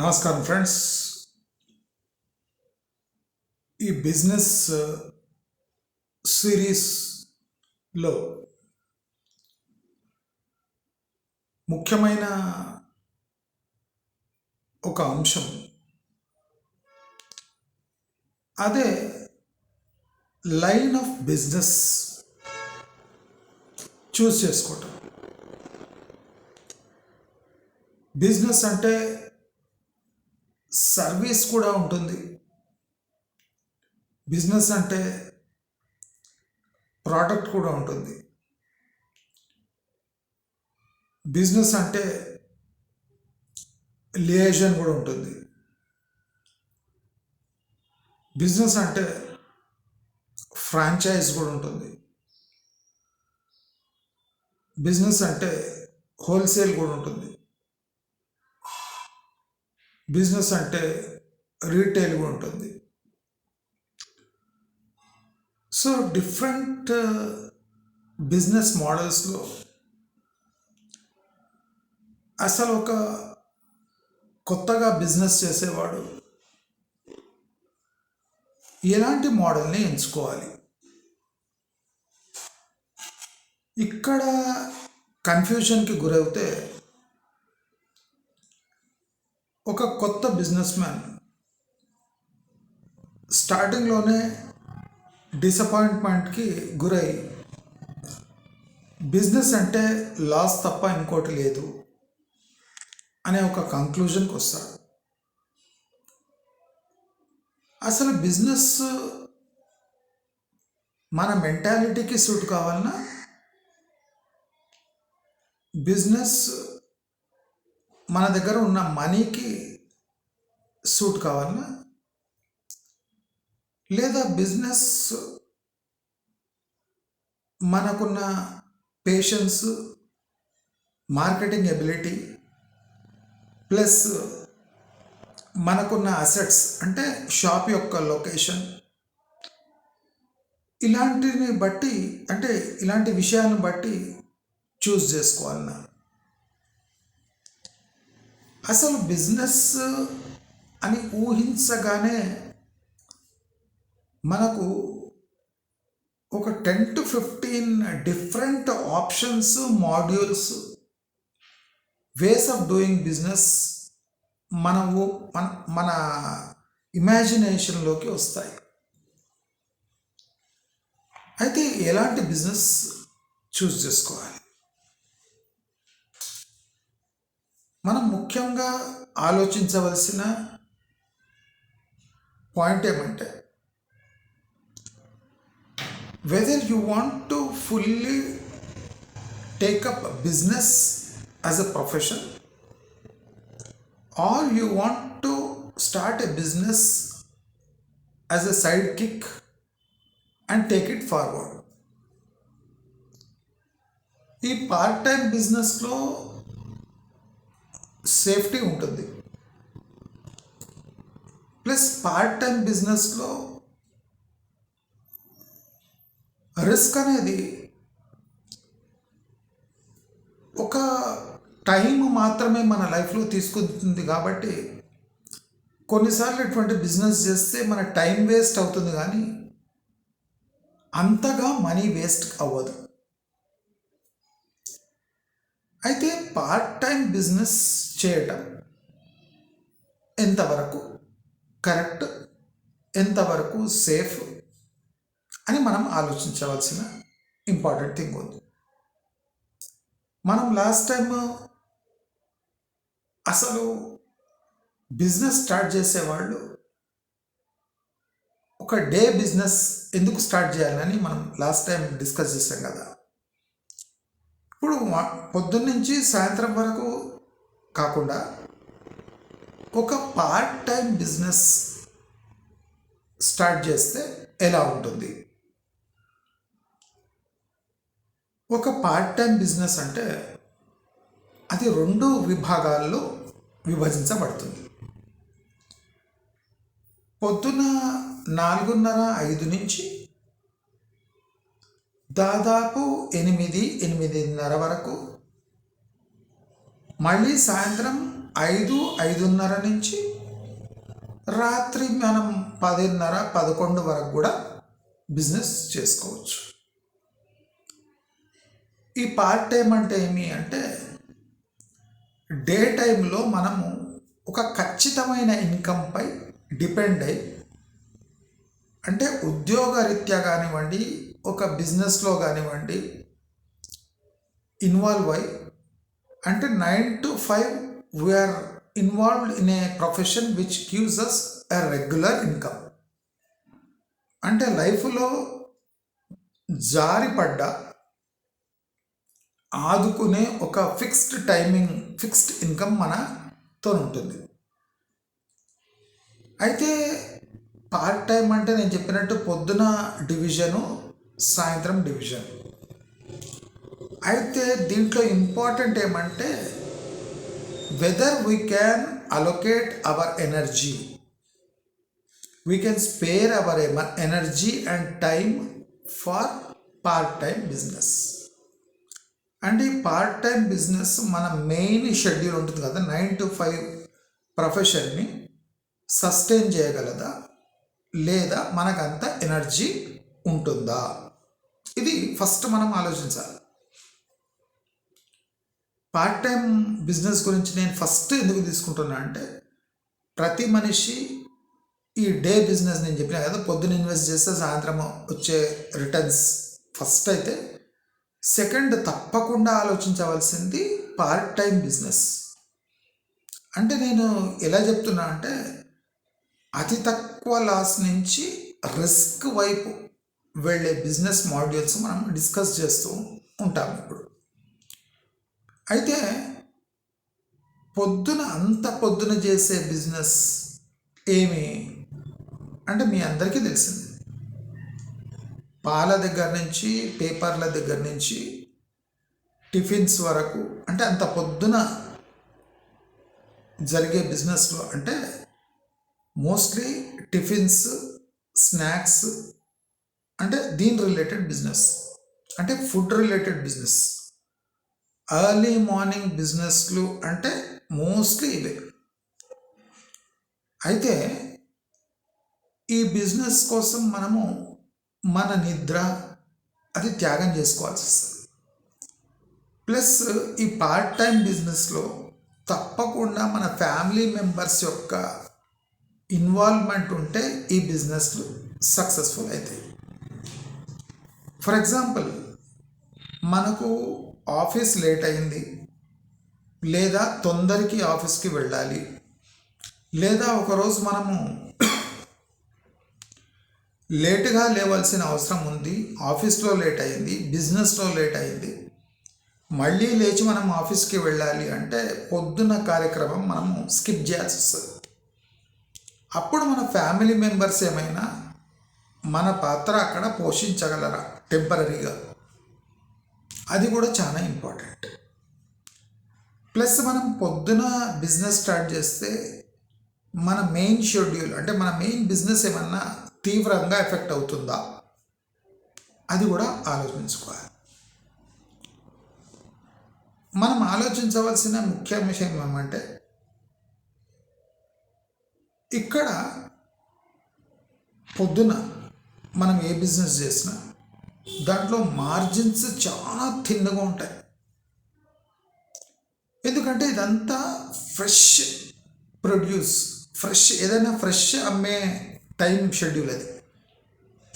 నమస్కారం ఫ్రెండ్స్. ఈ బిజినెస్ సిరీస్లో ముఖ్యమైన ఒక అంశం. అదే లైన్ ఆఫ్ బిజినెస్ చూస్ చేసుకోవటం. బిజినెస్ అంటే సర్వీస్ కూడా ఉంటుంది. బిజినెస్ అంటే ప్రోడక్ట్ కూడా ఉంటుంది. బిజినెస్ అంటే లియేషన్ కూడా ఉంటుంది. బిజినెస్ అంటే ఫ్రాంచైజ్ కూడా ఉంటుంది. బిజినెస్ అంటే హోల్సేల్ కూడా ఉంటుంది. బిజినెస్ అంటే రీటైల్ ఉంటుంది. సో డిఫరెంట్ బిజినెస్ మోడల్స్లో అసలు ఒక కొత్తగా బిజినెస్ చేసేవాడు ఎలాంటి మోడల్ని ఎంచుకోవాలి? ఇక్కడ కన్ఫ్యూజన్కి గురవుతే ఒక కొత్త బిజినెస్ మ్యాన్ స్టార్టింగ్లోనే డిసప్పాయింట్మెంట్కి గురై. బిజినెస్ అంటే లాస్ తప్ప ఇంకోటి లేదు అనే ఒక కంక్లూజన్కి వస్తాడు అసలు బిజినెస్ మన మెంటాలిటీకి సూట్ కావాలన్నా బిజినెస్ మన దగ్గర ఉన్న మనీకి సూట్ కావాలా? లేదా బిజినెస్ మనకున్న పేషెన్స్ మార్కెటింగ్ ఎబిలిటీ ప్లస్ మనకున్న అసెట్స్ అంటే షాప్ యొక్క లొకేషన్ ఇలాంటిని బట్టి అంటే ఇలాంటి విషయాలను బట్టి చూస్ చేసుకోవాలన్నా. అసలు బిజినెస్ అని ఊహించగానే మనకు ఒక ten to fifteen different options modules ways of doing business మనము మన మన ఇమాజినేషన్లోకి వస్తాయి. అయితే ఎలాంటి బిజినెస్ చూస్ చేసుకోవాలి? మనం ముఖ్యంగా ఆలోచించవలసిన పాయింట్ ఏమంటే whether you want to fully take up business as a profession or you want to start a business as a side kick and take it forward ఈ పార్ట్ టైం బిజినెస్లో సేఫ్టీ ఉంటుంది plus part time బిజినెస్లో risk అనేది ఒక time మాత్రమే మన లైఫ్లో తీసుకుంటుంది కాబట్టి కొన్నిసార్లు ఇటువంటి బిజినెస్ చేస్తే మన టైం వేస్ట్ అవుతుంది కానీ అంతగా మనీ వేస్ట్ అవ్వదు. అయితే పార్ట్ టైం బిజినెస్ చేయటం ఎంతవరకు? కరెక్ట్ ఎంతవరకు సేఫ్ అని మనం ఆలోచించవలసిన ఇంపార్టెంట్ థింగ్ ఉంది. మనం లాస్ట్ టైం అసలు బిజినెస్ స్టార్ట్ చేసేవాళ్ళు ఒక డే బిజినెస్ ఎందుకు స్టార్ట్ చేయాలని మనం లాస్ట్ టైం డిస్కస్ చేసాం కదా. ఇప్పుడు పొద్దున్నుంచి సాయంత్రం వరకు కాకుండా ఒక పార్ట్ టైం బిజినెస్ స్టార్ట్ చేస్తే ఎలా ఉంటుంది? ఒక పార్ట్ టైం బిజినెస్ అంటే అది రెండు విభాగాల్లో విభజించబడుతుంది. పొద్దున నాలుగున్నర ఐదు నుంచి దాదాపు ఎనిమిది ఎనిమిదిన్నర వరకు మళ్ళీ సాయంత్రం ఐదు ఐదున్నర నుంచి రాత్రి మనం పదిన్నర పదకొండు వరకు కూడా బిజినెస్ చేసుకోవచ్చు. ఈ పార్ట్ టైం అంటే ఏమి అంటే డే టైంలో మనము ఒక ఖచ్చితమైన ఇన్కంపై డిపెండ్ అయి అంటే ఉద్యోగరీత్యా కానివ్వండి ఒక బిజినెస్లో కానివ్వండి ఇన్వాల్వ్ అయి అంటే nine to five we are involved in a profession which gives us a regular income అంటే లైఫ్లో జారిపడ్డ ఆదుకునే ఒక ఫిక్స్డ్ టైమింగ్ ఫిక్స్డ్ ఇన్కమ్ మనతో ఉంటుంది అయితే పార్ట్ టైం అంటే నేను చెప్పినట్టు పొద్దున డివిజను సాయంత్రం డివిజన్. అయితే దీంట్లో ఇంపార్టెంట్ ఏమంటే whether we can allocate our energy we can spare our energy and time for part time business and ఈ పార్ట్ టైం బిజినెస్ మన మెయిన్ షెడ్యూల్ ఉంటుంది కదా నైన్ టు ఫైవ్ ప్రొఫెషన్ని సస్టైన్ చేయగలదా? లేదా మనకంత ఎనర్జీ ఉంటుందా? ఇది ఫస్ట్ మనం ఆలోచించాలి. పార్ట్ టైం బిజినెస్ గురించి నేను ఫస్ట్ ఎందుకు తీసుకుంటున్నా అంటే ప్రతి మనిషి ఈ డే బిజినెస్ నేను చెప్పిన కదా పొద్దున ఇన్వెస్ట్ చేస్తే సాయంత్రం వచ్చే రిటర్న్స్ ఫస్ట్ అయితే సెకండ్ తప్పకుండా ఆలోచించవలసింది పార్ట్ టైం బిజినెస్ అంటే నేను ఎలా చెప్తున్నా అంటే అతి తక్కువ లాస్ నుంచి రిస్క్ వైపు వెళ్ళే బిజినెస్ మాడ్యూల్స్ మనం డిస్కస్ చేస్తూ ఉంటాం ఇప్పుడు. అయితే పొద్దున అంత పొద్దున చేసే బిజినెస్ ఏమి? అంటే మీ అందరికీ తెలిసింది. పాల దగ్గర నుంచి పేపర్ల దగ్గర నుంచి టిఫిన్స్ వరకు అంటే అంత పొద్దున జరిగే బిజినెస్లో అంటే మోస్ట్లీ టిఫిన్స్ స్నాక్స్ అంటే దీని రిలేటెడ్ బిజినెస్. అంటే food related business. Early morning బిజినెస్లు అంటే మోస్ట్లీ ఇవే. అయితే ఈ బిజినెస్ కోసం మనము మన నిద్ర అది త్యాగం చేసుకోవాల్సి వస్తుంది. ప్లస్ ఈ పార్ట్ టైం బిజినెస్లో తప్పకుండా మన ఫ్యామిలీ మెంబర్స్ యొక్క ఇన్వాల్వ్మెంట్ ఉంటే ఈ బిజినెస్లు సక్సెస్ఫుల్ అవుతాయి. ఫర్ ఎగ్జాంపుల్ మనకు ఆఫీస్ లేట్ అయింది. లేదా తొందరకి ఆఫీస్కి వెళ్ళాలి. లేదా ఒకరోజు మనము లేటుగా లేవాల్సిన అవసరం ఉంది. ఆఫీస్లో లేట్ అయింది. బిజినెస్లో లేట్ అయింది. మళ్ళీ లేచి మనం ఆఫీస్కి వెళ్ళాలి అంటే పొద్దున్న కార్యక్రమం మనము స్కిప్ చేయాల్సి వస్తుంది. అప్పుడు మన ఫ్యామిలీ మెంబర్స్ ఏమైనా మన పాత్ర అక్కడ పోషించగలరా? టెంపరీగా. అది కూడా చాలా ఇంపార్టెంట్ ప్లస్ మనం పొద్దున బిజినెస్ స్టార్ట్ చేస్తే మన మెయిన్ షెడ్యూల్ అంటే మన మెయిన్ బిజినెస్ ఏమన్నా తీవ్రంగా ఎఫెక్ట్ అవుతుందా? అది కూడా ఆలోచించుకోవాలి. మనం ఆలోచించవలసిన ముఖ్య విషయం ఏమంటే ఇక్కడ పొద్దున మనం ఏ బిజినెస్ చేసినా దాంట్లో మార్జిన్స్ చాలా థిన్గా ఉంటాయి. ఎందుకంటే ఇదంతా ఫ్రెష్ ప్రొడ్యూస్ ఫ్రెష్ ఏదైనా ఫ్రెష్ అమ్మే టైం షెడ్యూల్ అది.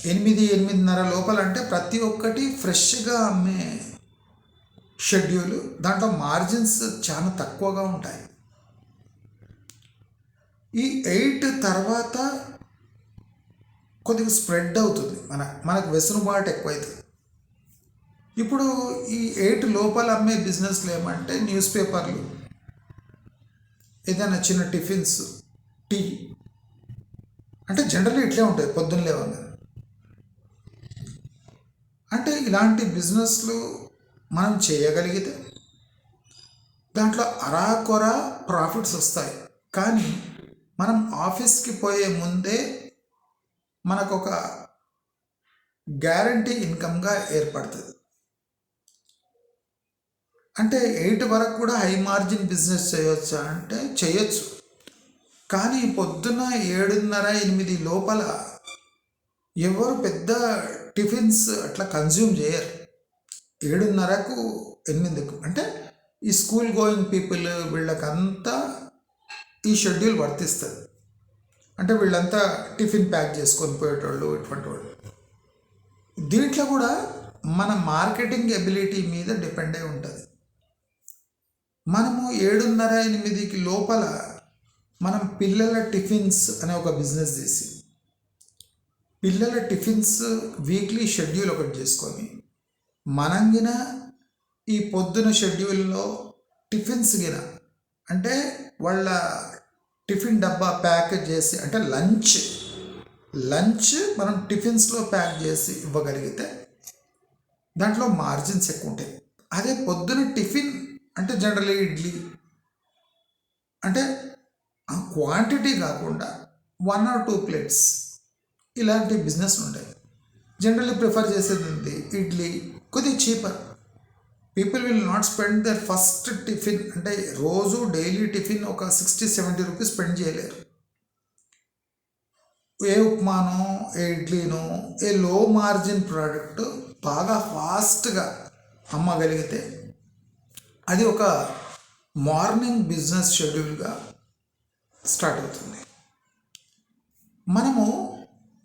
ఎనిమిది ఎనిమిదిన్నర లోపల అంటే ప్రతి ఒక్కటి ఫ్రెష్గా అమ్మే షెడ్యూల్ దాంట్లో మార్జిన్స్ చాలా తక్కువగా ఉంటాయి. ఈ ఎయిట్ తర్వాత కొద్దిగా స్ప్రెడ్ అవుతుంది. మన మనకు వెసులుబాటు ఎక్కువైతుంది. ఇప్పుడు ఈ ఎయిట్ లోపల అమ్మే బిజినెస్లు ఏమంటే న్యూస్ పేపర్లు ఏదైనా చిన్న టిఫిన్స్ టీ. అంటే జనరల్లీ ఇట్లే ఉంటాయి పొద్దున్న లేవగా అంటే ఇలాంటి బిజినెస్లు మనం చేయగలిగితే దాంట్లో అరాకొర ప్రాఫిట్స్ వస్తాయి. కానీ మనం ఆఫీస్కి పోయే ముందే మనకు ఒక గ్యారంటీ ఇన్కమ్గా ఏర్పడుతుంది. అంటే ఎయిట్ వరకు కూడా హై మార్జిన్ బిజినెస్ చేయొచ్చా అంటే చేయొచ్చు. కానీ పొద్దున ఏడున్నర ఎనిమిది లోపల ఎవరు పెద్ద టిఫిన్స్ అట్లా కన్జ్యూమ్ చేయరు. ఏడున్నరకు ఎనిమిదికు అంటే ఈ స్కూల్ గోయింగ్ పీపుల్ వీళ్ళకంతా ఈ షెడ్యూల్ వర్తిస్తుంది. అంటే వీళ్ళంతా టిఫిన్ ప్యాక్ చేసుకొని పోయేటోళ్ళు ఇటువంటి వాళ్ళు దీంట్లో కూడా మన మార్కెటింగ్ ఎబిలిటీ మీద డిపెండ్ అయి ఉంటుంది. మనము ఏడున్నర ఎనిమిదికి లోపల మనం పిల్లల టిఫిన్స్ అనే ఒక బిజినెస్ చేసి పిల్లల టిఫిన్స్ వీక్లీ షెడ్యూల్ ఒకటి చేసుకొని మనం గిన ఈ పొద్దున షెడ్యూల్లో టిఫిన్స్ గిన అంటే వాళ్ళ టిఫిన్ డబ్బా ప్యాక్ చేసి అంటే లంచ్ లంచ్ మనం టిఫిన్స్లో ప్యాక్ చేసి ఇవ్వగలిగితే దాంట్లో మార్జిన్స్ ఎక్కువ ఉంటాయి. అదే పొద్దున టిఫిన్ అంటే జనరల్లీ ఇడ్లీ. అంటే ఆ క్వాంటిటీ కాకుండా వన్ ఆర్ టూ ప్లేట్స్ ఇలాంటి బిజినెస్ ఉంటాయి. జనరల్లీ ప్రిఫర్ చేసేది ఇడ్లీ కొద్దిగా cheaper. People will not spend their first tiffin అంటే రోజు డైలీ టిఫిన్ ఒక సిక్స్టీ సెవెంటీ రూపీస్ స్పెండ్ చేయలేరు. ఏ ఉప్మానో ఏ ఇడ్లీనో ఏ లో మార్జిన్ ప్రోడక్ట్ బాగా ఫాస్ట్గా అమ్మగలిగితే అది ఒక మార్నింగ్ బిజినెస్ షెడ్యూల్గా స్టార్ట్ అవుతుంది. మనము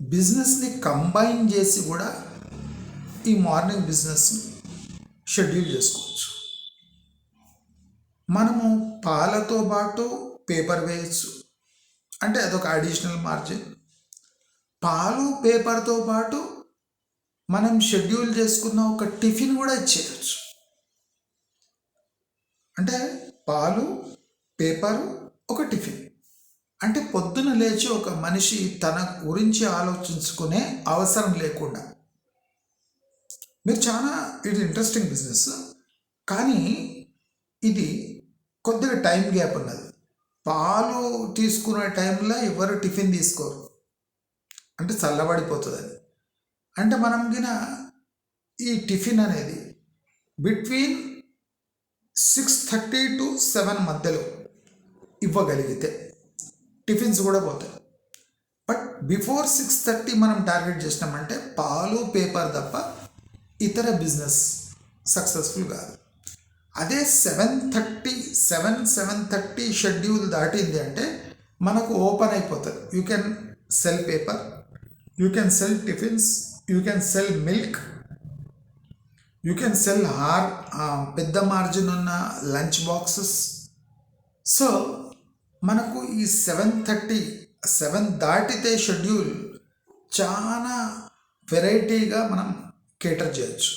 బిజినెస్ని కంబైన్ చేసి కూడా ఈ మార్నింగ్ బిజినెస్ని షెడ్యూల్ చేసుకోవచ్చు. మనము పాలతో పాటు పేపర్ వేయచ్చు. అంటే అదొక అడిషనల్ మార్జిన్ పాలు పేపర్తో పాటు మనం షెడ్యూల్ చేసుకున్న ఒక టిఫిన్ కూడా ఇచ్చేయచ్చు. అంటే పాలు పేపరు ఒక టిఫిన్ అంటే పొద్దున లేచి ఒక మనిషి తన గురించి ఆలోచించుకునే అవసరం లేకుండా మీరు చాలా ఇది ఇంట్రెస్టింగ్ బిజినెస్ కానీ ఇది కొద్దిగా టైం గ్యాప్ ఉన్నది. పాలు తీసుకునే టైంలో ఎవరు టిఫిన్ తీసుకోరు. అంటే చల్లబడిపోతుందని. అంటే మనం గిన ఈ టిఫిన్ అనేది between six thirty to seven మధ్యలో ఇవ్వగలిగితే టిఫిన్స్ కూడా పోతాయి. బట్ బిఫోర్ సిక్స్ థర్టీ మనం టార్గెట్ చేసినామంటే పాలు పేపర్ తప్ప ఇతర బిజినెస్ సక్సెస్ఫుల్ కాదు. అదే seven thirty seven seven thirty schedule దాటింది అంటే మనకు ఓపెన్ అయిపోతుంది. You can sell paper you can sell tiffins you can sell milk you can sell or పెద్ద మార్జిన్ ఉన్న లంచ్ బాక్సెస్. సో మనకు ఈ సెవెన్ థర్టీ సెవెన్ దాటితే షెడ్యూల్ చాలా వెరైటీగా మనం కేటర్ చేయొచ్చు.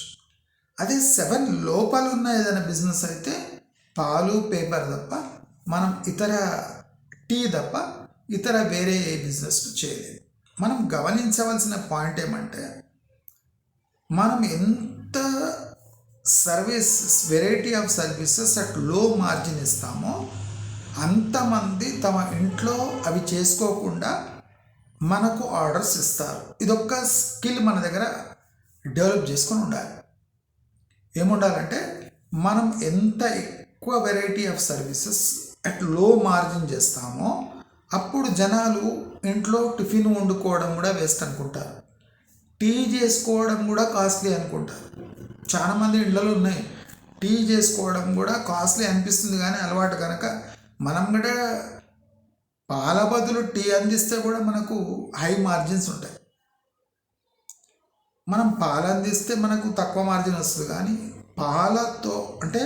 అదే సెవెన్ లోపల ఉన్న ఏదైనా బిజినెస్ అయితే పాలు పేపర్ తప్ప మనం ఇతర టీ తప్ప ఇతర వేరే ఏ బిజినెస్ చేయలేదు. మనం గమనించవలసిన పాయింట్ ఏమంటే మనం ఎంత services variety of services at low margin ఇస్తామో అంతమంది తమ ఇంట్లో అవి చేసుకోకుండా మనకు ఆర్డర్స్ ఇస్తారు. ఇదొక స్కిల్ మన దగ్గర డెవలప్ చేసుకొని ఉండాలి. ఏముండాలంటే మనం ఎంత ఎక్కువ variety of services at low margin చేస్తామో అప్పుడు జనాలు ఇంట్లో టిఫిన్ వండుకోవడం కూడా వేస్ట్ అనుకుంటారు. టీ చేసుకోవడం కూడా కాస్ట్లీ అనుకుంటారు. చాలామంది ఇళ్ళలో ఉన్నాయి. టీ చేసుకోవడం కూడా కాస్ట్లీ అనిపిస్తుంది కానీ అలవాటు కనుక మనం కూడా పాల బదులు టీ అందిస్తే కూడా మనకు హై మార్జిన్స్ ఉంటాయి. మనం పాలు అందిస్తే మనకు తక్కువ మార్జిన్ వస్తుంది. కానీ పాలతో అంటే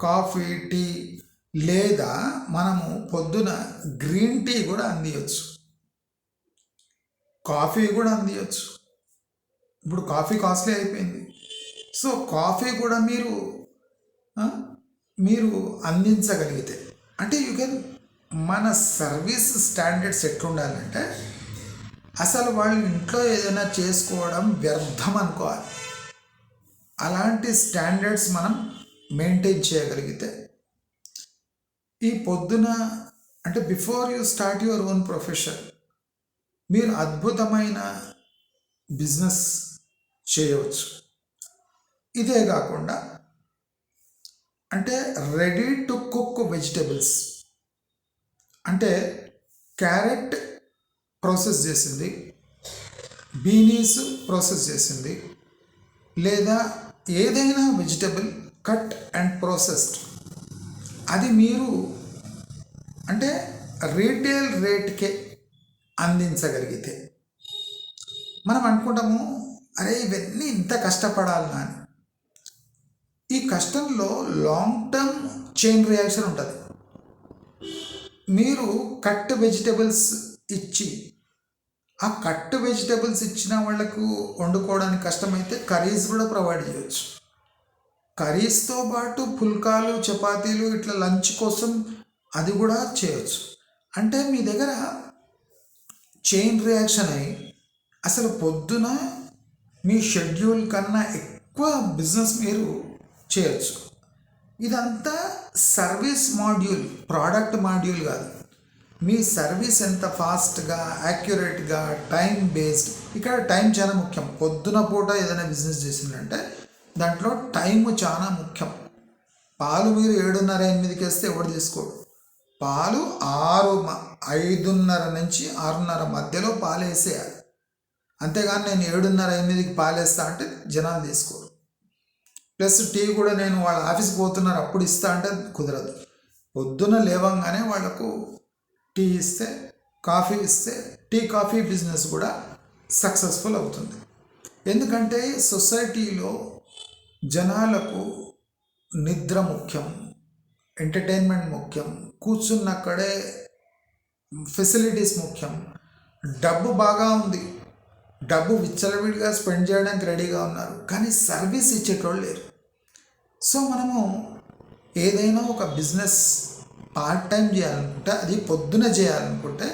కాఫీ టీ లేదా మనము పొద్దున గ్రీన్ టీ కూడా అందియచ్చు. కాఫీ కూడా అందియచ్చు. ఇప్పుడు కాఫీ కాస్ట్లీ అయిపోయింది. సో కాఫీ కూడా మీరు మీరు అందించగలిగితే అంటే యూ కెన్ మన సర్వీస్ స్టాండర్డ్స్ ఎట్లుండాలంటే అసలు వాళ్ళు ఇంట్లో ఏదైనా చేసుకోవడం వ్యర్థం అనుకోవాలి. అలాంటి స్టాండర్డ్స్ మనం మెయింటైన్ చేయగలిగితే ఈ పొద్దున అంటే before you start your own profession మీరు అద్భుతమైన బిజినెస్ చేయవచ్చు. ఇదే కాకుండా అంటే రెడీ టు కుక్ వెజిటేబుల్స్ అంటే క్యారెట్ ప్రాసెస్ చేసింది. బీనీస్ ప్రాసెస్ చేసింది. లేదా ఏదైనా వెజిటబుల్ కట్ అండ్ ప్రాసెస్డ్ అది మీరు అంటే రీటైల్ రేట్కే అందించగలిగితే. మనం అనుకుంటాము అరే ఇవన్నీ ఇంత కష్టపడాలనా అని ఈ కష్టంలో లాంగ్ టర్మ్ చైన్ రియాక్షన్ ఉంటుంది. మీరు కట్ వెజిటబుల్స్ ఇచ్చి ఆ కట్ వెజిటేబుల్స్ ఇచ్చిన వాళ్ళకు వండుకోవడానికి కష్టమైతే కర్రీస్ కూడా ప్రొవైడ్ చేయొచ్చు. కర్రీస్తో పాటు పుల్కాలు చపాతీలు ఇట్లా లంచ్ కోసం అది కూడా చేయొచ్చు. అంటే మీ దగ్గర చైన్ రియాక్షన్ అయ్యి అసలు పొద్దున మీ షెడ్యూల్ కన్నా ఎక్కువ బిజినెస్ మీరు చేయొచ్చు. ఇదంతా సర్వీస్ మాడ్యూల్ ప్రోడక్ట్ మాడ్యూల్ కాదు. మీ సర్వీస్ ఎంత ఫాస్ట్గా యాక్యురేట్గా టైం బేస్డ్ ఇక్కడ టైం చాలా ముఖ్యం. పొద్దున పూట ఏదైనా బిజినెస్ చేసిందంటే దాంట్లో టైం చాలా ముఖ్యం. పాలు మీరు ఏడున్నర ఎనిమిదికి వేస్తే ఎవడు తీసుకోడు? పాలు ఆరు మ- ఐదున్నర నుంచి ఆరున్నర మధ్యలో పాలు వేసేయాలి. అంతేగాని నేను ఏడున్నర ఎనిమిదికి పాలేస్తా అంటే జనాలు తీసుకోరు. ప్లస్ టీ కూడా నేను వాళ్ళ ఆఫీస్కి పోతున్నారు అప్పుడు ఇస్తా అంటే కుదరదు. పొద్దున లేవంగానే వాళ్ళకు టీ ఇస్తే కాఫీ ఇస్తే టీ కాఫీ బిజినెస్ కూడా సక్సెస్ఫుల్ అవుతుంది. ఎందుకంటే సొసైటీలో జనాలకు నిద్ర ముఖ్యం ఎంటర్టైన్మెంట్ ముఖ్యం కూర్చున్నక్కడే ఫెసిలిటీస్ ముఖ్యం. డబ్బు బాగా ఉంది. డబ్బు విచ్చలవిడిగా స్పెండ్ చేయడానికి రెడీగా ఉన్నారు. కానీ సర్వీస్ ఇచ్చేటోళ్ళు లేరు. సో మనము ఏదైనా ఒక బిజినెస్ పార్ట్ టైం చేయాలనుకుంటే అది పొద్దున చేయాలనుకుంటే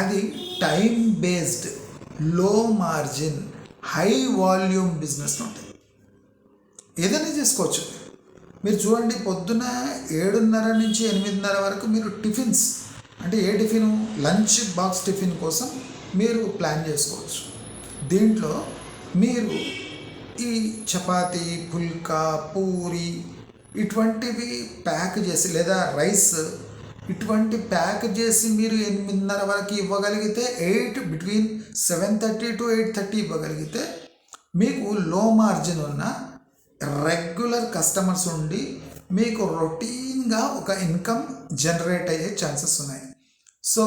అది టైం బేస్డ్లో మార్జిన్ హై వాల్యూమ్ బిజినెస్ ఉంటుంది ఏదైనా చేసుకోవచ్చు. మీరు చూడండి పొద్దున ఏడున్నర నుంచి ఎనిమిదిన్నర వరకు మీరు టిఫిన్స్ అంటే ఏ టిఫిన్? లంచ్ బాక్స్ టిఫిన్ కోసం మీరు ప్లాన్ చేసుకోవచ్చు. దీంట్లో మీరు ఈ చపాతీ పుల్కా పూరి ఇటువంటివి ప్యాక్ చేసి లేదా రైస్ ఇటువంటి ప్యాక్ చేసి మీరు ఎనిమిదిన్నర వరకు ఇవ్వగలిగితే eight between seven thirty to eight thirty ఇవ్వగలిగితే మీకు లో మార్జిన్ ఉన్న రెగ్యులర్ కస్టమర్స్ ఉండి మీకు రొటీన్గా ఒక ఇన్కమ్ జనరేట్ అయ్యే ఛాన్సెస్ ఉన్నాయి. సో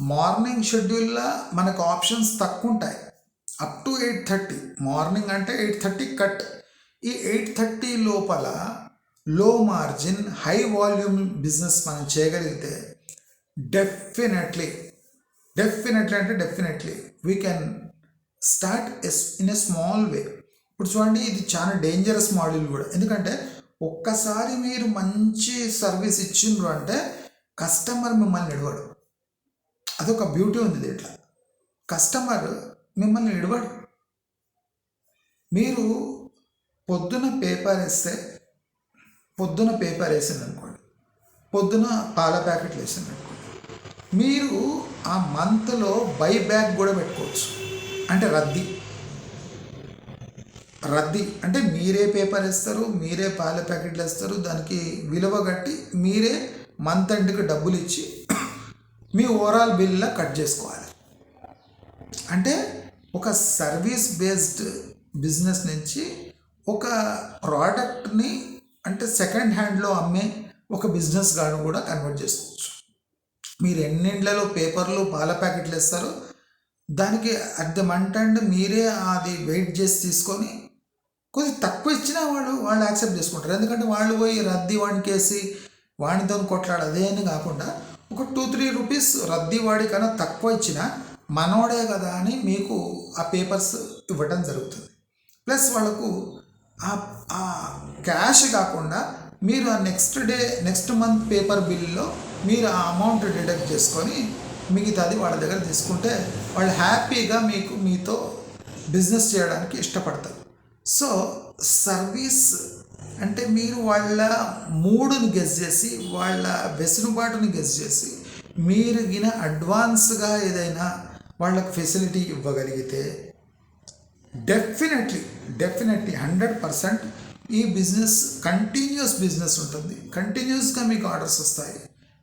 మార్నింగ్ షెడ్యూల్లో మనకు ఆప్షన్స్ తక్కువ ఉంటాయి up to eight thirty morning అంటే ఎయిట్ థర్టీ కట్. ఈ ఎయిట్ థర్టీ లోపల లో మార్జిన్ హై వాల్యూమ్ బిజినెస్ మనం చేయగలిగితే డెఫినెట్లీ డెఫినెట్లీ అంటే definitely we can start as in a small way ఇప్పుడు చూడండి ఇది చాలా డేంజరస్ మోడల్ కూడా. ఎందుకంటే ఒక్కసారి మీరు మంచి సర్వీస్ ఇచ్చిండ్రు అంటే కస్టమర్ మిమ్మల్ని నిడవడు అదొక బ్యూటీ ఉంది దీంట్లో కస్టమర్ మిమ్మల్ని నిడవడు మీరు పొద్దున పేపర్ ఇస్తే పొద్దున పేపర్ వేసింది అనుకోండి పొద్దున పాల ప్యాకెట్లు వేసింది అనుకోండి మీరు ఆ మంత్లో బై బ్యాక్ కూడా పెట్టుకోవచ్చు. అంటే రద్దీ. రద్దీ. అంటే మీరే పేపర్ వేస్తారు మీరే పాల ప్యాకెట్లు వేస్తారు దానికి విలువ కట్టి మీరే మంత్ ఎండ్కి డబ్బులు ఇచ్చి మీ ఓవరాల్ బిల్లా కట్ చేసుకోవాలి. అంటే ఒక సర్వీస్ బేస్డ్ బిజినెస్ నుంచి ఒక ప్రోడక్ట్ని అంటే సెకండ్ హ్యాండ్లో అమ్మే ఒక బిజినెస్ గాను కూడా కన్వర్ట్ చేసుకోవచ్చు. మీరు ఎన్నిండ్లలో పేపర్లు పాల ప్యాకెట్లు ఇస్తారో దానికి అర్థం అంటే అండ్ మీరే అది వెయిట్ చేసి తీసుకొని కొద్దిగా తక్కువ ఇచ్చినా వాళ్ళు వాళ్ళు యాక్సెప్ట్ చేసుకుంటారు. ఎందుకంటే వాళ్ళు పోయి రద్దీ వాడికేసి వాడితో కొట్లాడు అదే అని కాకుండా ఒక టూ త్రీ రూపీస్ రద్దీ వాడి కన్నా తక్కువ ఇచ్చినా మనోడే కదా అని మీకు ఆ పేపర్స్ ఇవ్వటం జరుగుతుంది. ప్లస్ వాళ్ళకు ఆ క్యాష్ కాకుండా మీరు ఆ next day next month paper బిల్లో మీరు ఆ అమౌంట్ డిడక్ట్ చేసుకొని మిగతాది వాళ్ళ దగ్గర తీసుకుంటే వాళ్ళు హ్యాపీగా మీకు మీతో బిజినెస్ చేయడానికి ఇష్టపడతారు. సో సర్వీస్ అంటే మీరు వాళ్ళ మూడుని గెస్ చేసి వాళ్ళ వెసులుబాటుని గెస్ చేసి మీరు గిన అడ్వాన్స్గా ఏదైనా వాళ్ళకి ఫెసిలిటీ ఇవ్వగలిగితే డెఫినెట్లీ డెఫినెట్లీ హండ్రెడ్ పర్సెంట్ ఈ బిజినెస్ కంటిన్యూస్ బిజినెస్ ఉంటుంది. కంటిన్యూస్గా మీకు ఆర్డర్స్ వస్తాయి.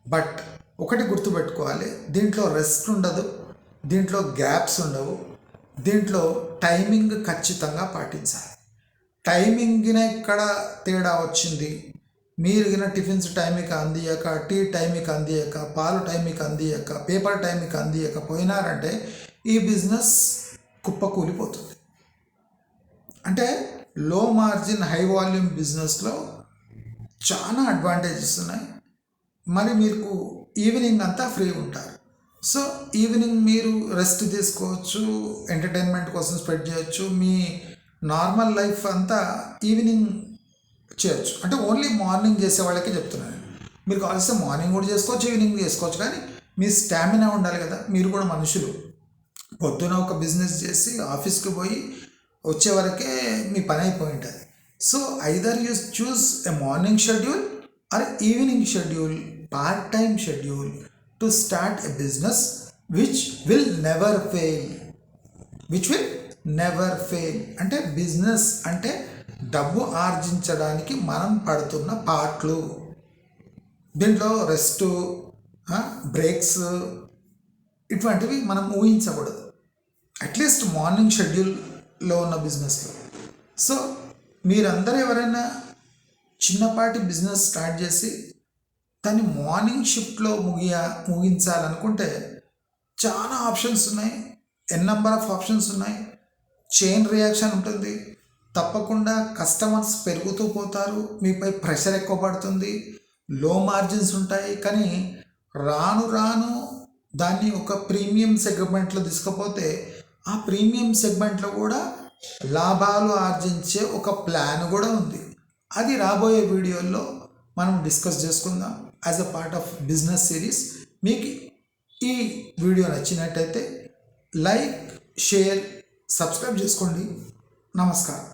బట్ ఒకటి గుర్తుపెట్టుకోవాలి. దీంట్లో రెస్ట్ ఉండదు. దీంట్లో గ్యాప్స్ ఉండవు. దీంట్లో టైమింగ్ ఖచ్చితంగా పాటించాలి. టైమింగ్న ఎక్కడ తేడా వచ్చింది. మీరు టిఫిన్స్ టైంకి అందియక టీ టైంకి అందియక పాలు టైంకి అందియక పేపర్ టైంకి అందియక పోయినారంటే ఈ బిజినెస్ కుప్పకూలిపోతుంది. అంటే లో మార్జిన్ హై వాల్యూమ్ బిజినెస్లో చాలా అడ్వాంటేజెస్ ఉన్నాయి. మరి మీకు ఈవినింగ్ అంతా ఫ్రీ ఉంటారు. సో ఈవినింగ్ మీరు రెస్ట్ తీసుకోవచ్చు ఎంటర్టైన్మెంట్ కోసం స్పెండ్ చేయొచ్చు మీ నార్మల్ లైఫ్ అంతా ఈవినింగ్ చేయొచ్చు. అంటే ఓన్లీ మార్నింగ్ చేసే వాళ్ళకే చెప్తున్నాను మీరు కావాల్సిన మార్నింగ్ కూడా చేసుకోవచ్చు ఈవినింగ్ చేసుకోవచ్చు. కానీ మీ స్టామినా ఉండాలి కదా మీరు కూడా మనుషులు. పొద్దున ఒక బిజినెస్ చేసి ఆఫీస్కి పోయి వచ్చే వరకే మీ పని అయిపోయి ఉంటుంది so either you choose a morning schedule or evening schedule part time schedule to start a business which will never fail which will never fail అంటే బిజినెస్ అంటే డబ్బు ఆర్జించడానికి మనం పడుతున్న పాటలు. దీంట్లో రెస్ట్ బ్రేక్స్ ఇటువంటివి మనం ఊహించకూడదు. అట్లీస్ట్ మార్నింగ్ షెడ్యూల్ లో ఉన్న బిజినెస్లో సో మీరందరూ ఎవరైనా చిన్నపాటి బిజినెస్ స్టార్ట్ చేసి దాన్ని మార్నింగ్ షిఫ్ట్లో ముగియ ముగించాలనుకుంటే చాలా ఆప్షన్స్ ఉన్నాయి. ఎన్ నెంబర్ ఆఫ్ ఆప్షన్స్ ఉన్నాయి. చైన్ రియాక్షన్ ఉంటుంది. తప్పకుండా కస్టమర్స్ పెరుగుతూ పోతారు. మీపై ప్రెషర్ ఎక్కువ పడుతుంది. లో మార్జిన్స్ ఉంటాయి. కానీ రాను రాను దాన్ని ఒక ప్రీమియం సెగ్మెంట్లో తీసుకపోతే ఆ ప్రీమియం సెగ్మెంట్లో కూడా లాభాలు ఆర్జించే ఒక ప్లాన్ కూడా ఉంది. అది రాబోయే వీడియోల్లో మనం డిస్కస్ చేసుకుందాం. As a part of business series మీకు ఈ వీడియో నచ్చినట్టయితే లైక్ షేర్ సబ్స్క్రైబ్ చేసుకోండి. నమస్కారం.